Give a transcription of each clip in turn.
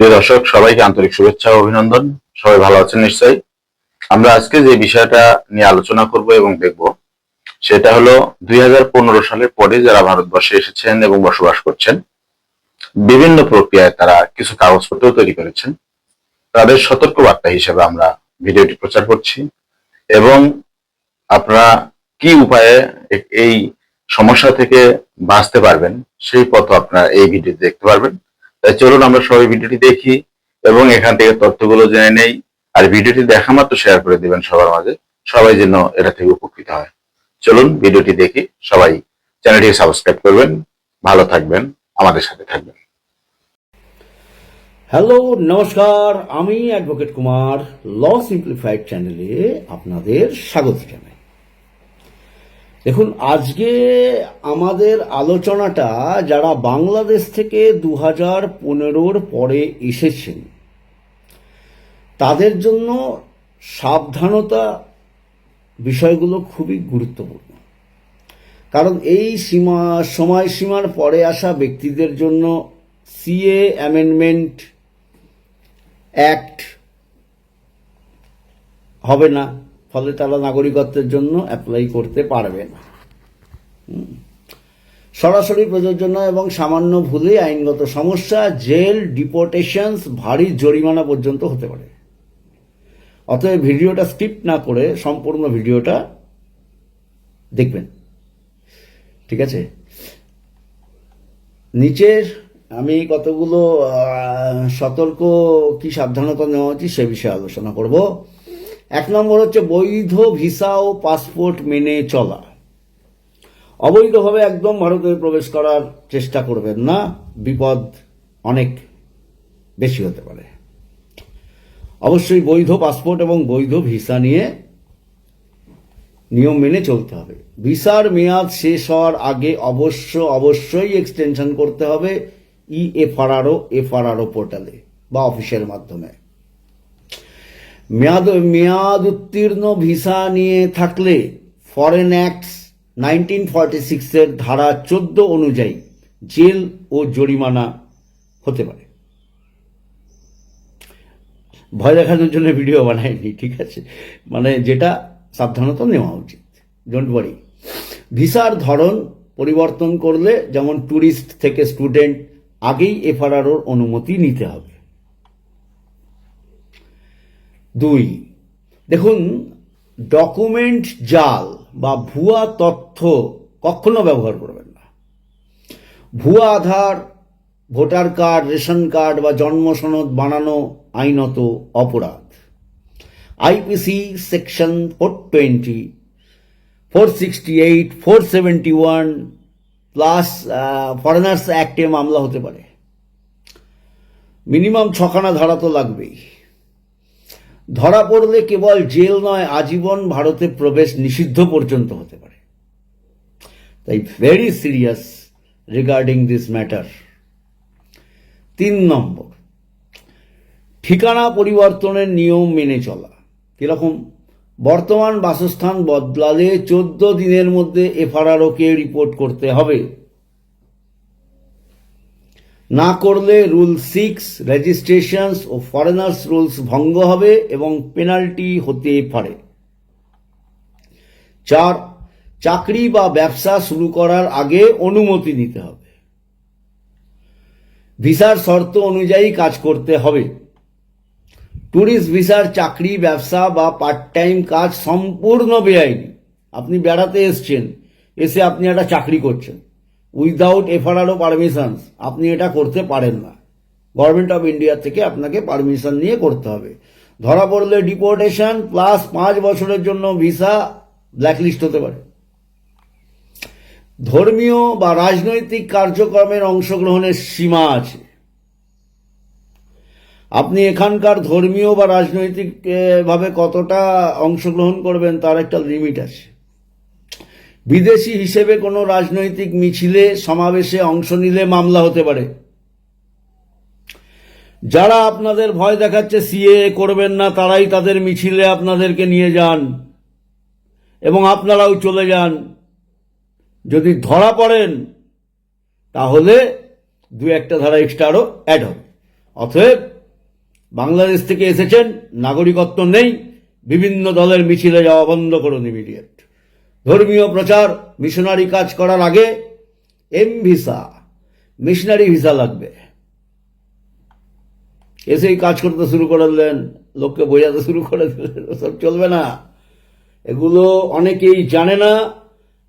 প্রিয় দর্শক, সবাইকে আন্তরিক শুভেচ্ছা ও অভিনন্দন। সবাই ভালো আছেন নিশ্চয়ই? আমরা আজকে যে বিষয়টা নিয়ে আলোচনা করব এবং দেখব, সেটা হলো দুই সালের পরে যারা ভারতবর্ষে এসেছেন এবং বসবাস করছেন, বিভিন্ন প্রক্রিয়ায় তারা কিছু কাগজপত্র তৈরি করেছেন। তাদের সতর্ক বার্তা হিসেবে আমরা ভিডিওটি প্রচার করছি এবং আপনারা কি উপায়ে এই সমস্যা থেকে বাঁচতে পারবেন, সেই পথ আপনারা এই ভিডিওতে দেখতে পারবেন। তাই চলুন আমরা সবাই ভিডিওটি দেখি এবং এখান থেকে তথ্যগুলো জেনে নেই। আর ভিডিওটি দেখা মাত্র শেয়ার করে দিবেন সবার মাঝে। সবাই যেন এটা থেকে উপকৃত হয়। চলুন ভিডিওটি দেখি। সবাই চ্যানেলটি সাবস্ক্রাইব করবেন, ভালো থাকবেন, আমাদের সাথে থাকবেন। হ্যালো, নমস্কার। আমি অ্যাডভোকেট কুমার ল সিম্পলিফাইড চ্যানেলে আপনাদের স্বাগত জানাই। দেখুন, আজকে আমাদের আলোচনাটা যারা বাংলাদেশ থেকে দু হাজার পনেরোর পরে এসেছেন, তাদের জন্য সাবধানতা বিষয়গুলো খুবই গুরুত্বপূর্ণ। কারণ এই সীমা, সময়সীমার পরে আসা ব্যক্তিদের জন্য সিএ অ্যামেন্ডমেন্ট অ্যাক্ট হবে না। ফলে তারা নাগরিকত্বের জন্য অ্যাপ্লাই করতে পারবে না। সরাসরি প্রযোজ্য নয় এবং সামান্য ভুলে আইনগত সমস্যা, জেল ডিপোর্টেশনস ভারী জরিমানা পর্যন্ত হতে পারে। অতএব ভিডিওটা স্কিপ না করে সম্পূর্ণ ভিডিওটা দেখবেন। ঠিক আছে? নিচের আমি কতগুলো সতর্ক কি সাবধানতা নেওয়া উচিত সে বিষয়ে আলোচনা করব। এক নম্বর হচ্ছে বৈধ ভিসা ও পাসপোর্ট মেনে চলা। অবৈধভাবে একদম ভারতে প্রবেশ করার চেষ্টা করবেন না, বিপদ অনেক বেশি হতে পারে। অবশ্যই বৈধ পাসপোর্ট এবং বৈধ ভিসা নিয়ে নিয়ম মেনে চলতে হবে। ভিসার মেয়াদ শেষ হওয়ার আগে অবশ্য অবশ্যই এক্সটেনশন করতে হবে ই এফআরআরও এফআরআরও পোর্টালে বা অফিসের মাধ্যমে। মেয়াদ মেয়াদ উত্তীর্ণ ভিসা নিয়ে থাকলে ফরেন অ্যাক্টস নাইনটিন ফর্টি সিক্সের ধারা চোদ্দ অনুযায়ী জেল ও জরিমানা হতে পারে। ভয় দেখানোর জন্য ভিডিও বানাইনি, ঠিক আছে? মানে যেটা সাবধানতা নেওয়া উচিত ডোন্ট ওয়ারি ভিসার ধরন পরিবর্তন করলে যেমন ট্যুরিস্ট থেকে স্টুডেন্ট আগেই এফআরআরওর অনুমতি নিতে হবে। দুই। দেখুন ডকুমেন্ট জাল বা ভুয়া তথ্য কখনো ব্যবহার করবেন না। ভুয়া Aadhaar, voter card, ration card বা জন্ম সনদ বানানো আইনত অপরাধ। IPC section four twenty, four sixty eight, four seventy one plus foreigners অ্যাক্টে মামলা হতে পারে। মিনিমাম ছখানা ধারা তো লাগবেই। ধরা পড়লে কেবল জেল নয়, আজীবন ভারতে প্রবেশ নিষিদ্ধ পর্যন্ত হতে পারে। তাই very serious regarding this matter তিন নম্বর, ঠিকানা পরিবর্তনের নিয়ম মেনে চলা। কীরকম? বর্তমান বাসস্থান বদলালে চোদ্দ দিনের মধ্যে এফআরআরওকে রিপোর্ট করতে হবে? না করলে রুল সিক্স, রেজিস্ট্রেশনস ও ফরেনার্স রুলস ভঙ্গ হবে এবং পেনাল্টি হতে পারে। চার, চাকরি বা ব্যবসা শুরু করার আগে অনুমতি নিতে হবে। ভিসার শর্ত অনুযায়ী কাজ করতে হবে। ট্যুরিস্ট ভিসার চাকরি, ব্যবসা বা পার্ট টাইম কাজ সম্পূর্ণ বেআইনি। আপনি বেড়াতে এসছেন, এসে আপনি একটা চাকরি করছেন। উইদাউট এফআরআরও পারমিশন আপনি এটা করতে পারেন না। গভর্নমেন্ট অফ ইন্ডিয়া থেকে আপনাকে পারমিশন নিয়ে করতে হবে। ধরা পড়লে ডিপোর্টেশন প্লাস পাঁচ বছরের জন্য ভিসা ব্ল্যাকলিস্ট হতে পারে। ধর্মীয় বা রাজনৈতিক কার্যক্রমের অংশগ্রহণের সীমা আছে। আপনি এখানকার ধর্মীয় বা রাজনৈতিক ভাবে কতটা অংশগ্রহণ করবেন তার একটা লিমিট আছে। বিদেশি হিসেবে কোনো রাজনৈতিক মিছিলে, সমাবেশে অংশ নিলে মামলা হতে পারে। যারা আপনাদের ভয় দেখাচ্ছে সিএ করবেন না, তারাই তাদের মিছিলে আপনাদেরকে নিয়ে যান এবং আপনারাও চলে যান। যদি ধরা পড়েন, তাহলে দু একটা ধারা এক্সট্রা আরও অ্যাড হবে। অতএব, বাংলাদেশ থেকে এসেছেন, নাগরিকত্ব নেই, বিভিন্ন দলের মিছিলে যাওয়া বন্ধ করুন ইমিডিয়েট ধর্মীয় প্রচার মিশনারি কাজ করার আগে এম ভিসা মিশনারি ভিসা লাগবে। এসেই কাজ করতে শুরু করে দিলেন, লোককে বোঝাতে শুরু করে দিলেন, ওসব চলবে না। এগুলো অনেকেই জানে না,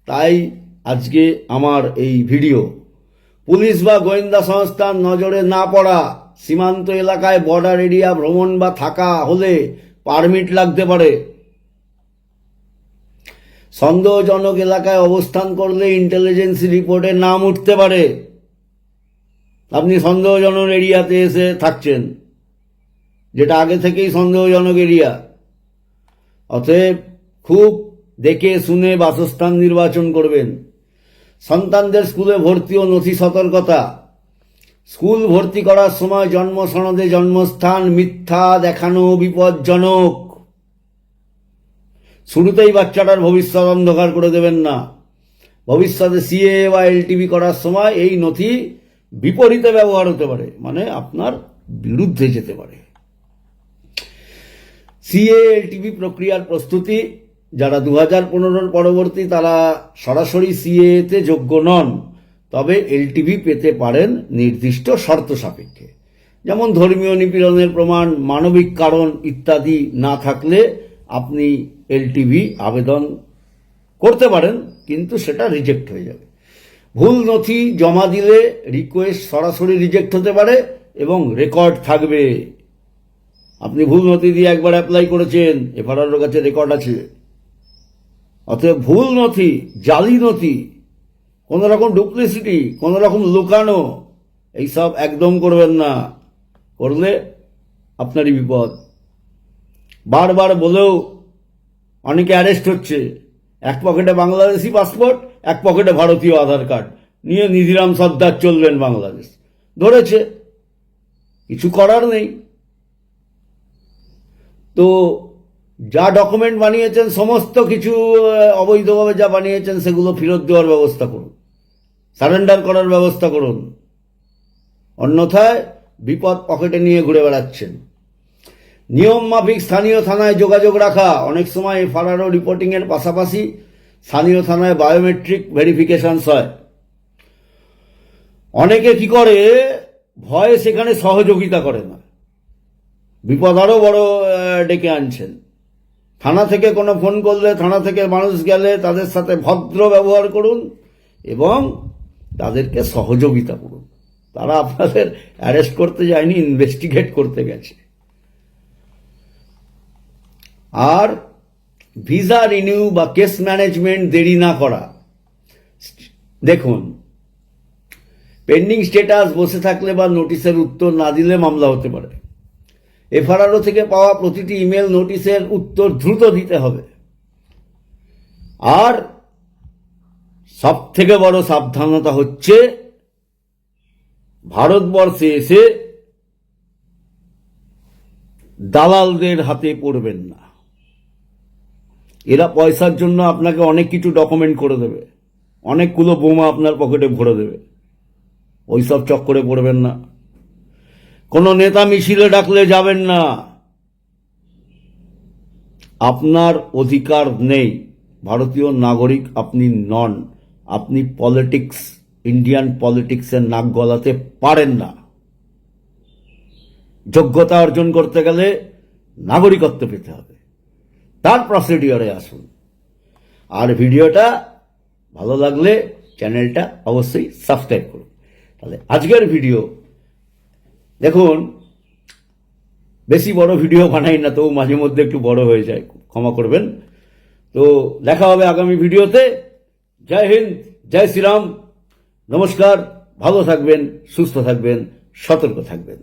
তাই আজকে আমার এই ভিডিও। পুলিশ বা গোয়েন্দা সংস্থার নজরে না পড়া, সীমান্ত এলাকায় বর্ডার এরিয়া ভ্রমণ বা থাকা হলে পারমিট লাগতে পারে। সন্দেহজনক এলাকায় অবস্থান করলে ইন্টেলিজেন্স রিপোর্টে নাম উঠতে পারে। আপনি সন্দেহজনক এরিয়াতে এসে থাকছেন, যেটা আগে থেকেই সন্দেহজনক এরিয়া। অতএব খুব দেখে শুনে বাসস্থান নির্বাচন করবেন। সন্তানদের স্কুলে ভর্তি ও নথি সতর্কতা। স্কুল ভর্তি করার সময় জন্ম সনদে জন্মস্থান মিথ্যা দেখানো বিপজ্জনক। শুরুতেই বাচ্চাটার ভবিষ্যৎ অন্ধকার করে দেবেন না। ভবিষ্যতে সিএ বা এলটিভি করার সময় এই নথি বিপরীতে ব্যবহার হতে পারে মানে আপনার বিরুদ্ধে যেতে পারে। সিএ, এলটিভি প্রক্রিয়ার প্রস্তুতি, যারা দু হাজার পনেরোর পরবর্তী তারা সরাসরি সিএতে যোগ্য নন, তবে এলটিভি পেতে পারেন নির্দিষ্ট শর্ত সাপেক্ষে। যেমন ধর্মীয় নিপীড়নের প্রমাণ, মানবিক কারণ ইত্যাদি না থাকলে আপনি এলটিভি আবেদন করতে পারেন, কিন্তু সেটা রিজেক্ট হয়ে যাবে। ভুল নথি জমা দিলে রিকোয়েস্ট সরাসরি রিজেক্ট হতে পারে এবং রেকর্ড থাকবে। আপনি ভুল নথি দিয়ে একবার অ্যাপ্লাই করেছেন, এফআরআর কাছে রেকর্ড আছে। অতএব ভুল নথি, জালি নথি, কোনো রকম ডুপ্লিসিটি কোনো রকম লুকানো, এইসব একদম করবেন না। করলে আপনারই বিপদ। বারবার বলেও অনেকে অ্যারেস্ট হচ্ছে। এক পকেটে বাংলাদেশি পাসপোর্ট এক পকেটে ভারতীয় আধার কার্ড নিয়ে নিধিরাম সর্দার চলবেন বাংলাদেশ। ধরেছে। কিছু করার নেই। তো যা ডকুমেন্ট বানিয়েছেন, সমস্ত কিছু অবৈধভাবে যা বানিয়েছেন, সেগুলো ফেরত দেওয়ার ব্যবস্থা করুন। সারেন্ডার করার ব্যবস্থা করুন। অন্যথায় বিপদ পকেটে নিয়ে ঘুরে বেড়াচ্ছেন। নিয়ম মাফিক স্থানীয় থানায় যোগাযোগ রাখা। অনেক সময় এফআরআরও রিপোর্টিংয়ের পাশাপাশি স্থানীয় থানায় বায়োমেট্রিক ভেরিফিকেশনস হয়। অনেকে কি করে, ভয়ে সেখানে সহযোগিতা করে না। বিপদ আরও বড় ডেকে আনছেন। থানা থেকে কোনো ফোন করলে, থানা থেকে মানুষ গেলে তাদের সাথে ভদ্র ব্যবহার করুন এবং তাদেরকে সহযোগিতা করুন। তারা আপনাদের অ্যারেস্ট করতে যায়নি, ইনভেস্টিগেট করতে গেছে। আর ভিসা রিনিউ বা কেস ম্যানেজমেন্ট দেরি না করা। দেখুন, পেন্ডিং স্টেটাস বসে থাকলে বা নোটিশের উত্তর না দিলে মামলা হতে পারে। এফআরআরও থেকে পাওয়া প্রতিটি ইমেল নোটিশের উত্তর দ্রুত দিতে হবে। আর সব থেকে বড় সাবধানতা হচ্ছে ভারতবর্ষে এসে দালালদের হাতে পড়বেন না। এরা পয়সার জন্য আপনাকে অনেক কিছু ডকুমেন্ট করে দেবে। অনেকগুলো বোমা আপনার পকেটে ভরে দেবে। ওইসব চক্করে পড়বেন না। কোনো নেতা মিছিলে ডাকলে যাবেন না। আপনার অধিকার নেই। ভারতীয় নাগরিক আপনি নন। আপনি পলিটিক্স ইন্ডিয়ান পলিটিক্সের নাক গলাতে পারেন না। যোগ্যতা অর্জন করতে গেলে নাগরিকত্ব পেতে হবে। তার প্রসিডিওরে আসুন। আর ভিডিওটা ভালো লাগলে চ্যানেলটা অবশ্যই সাবস্ক্রাইব করুন। তাহলে আজকের ভিডিও দেখুন, বেশি বড় ভিডিও বানাই না তো মাঝে মধ্যে একটু বড় হয়ে যায়, ক্ষমা করবেন। তো দেখা হবে আগামী ভিডিওতে জয় হিন্দ, জয় শ্রীরাম। নমস্কার, ভালো থাকবেন, সুস্থ থাকবেন, সতর্ক থাকবেন।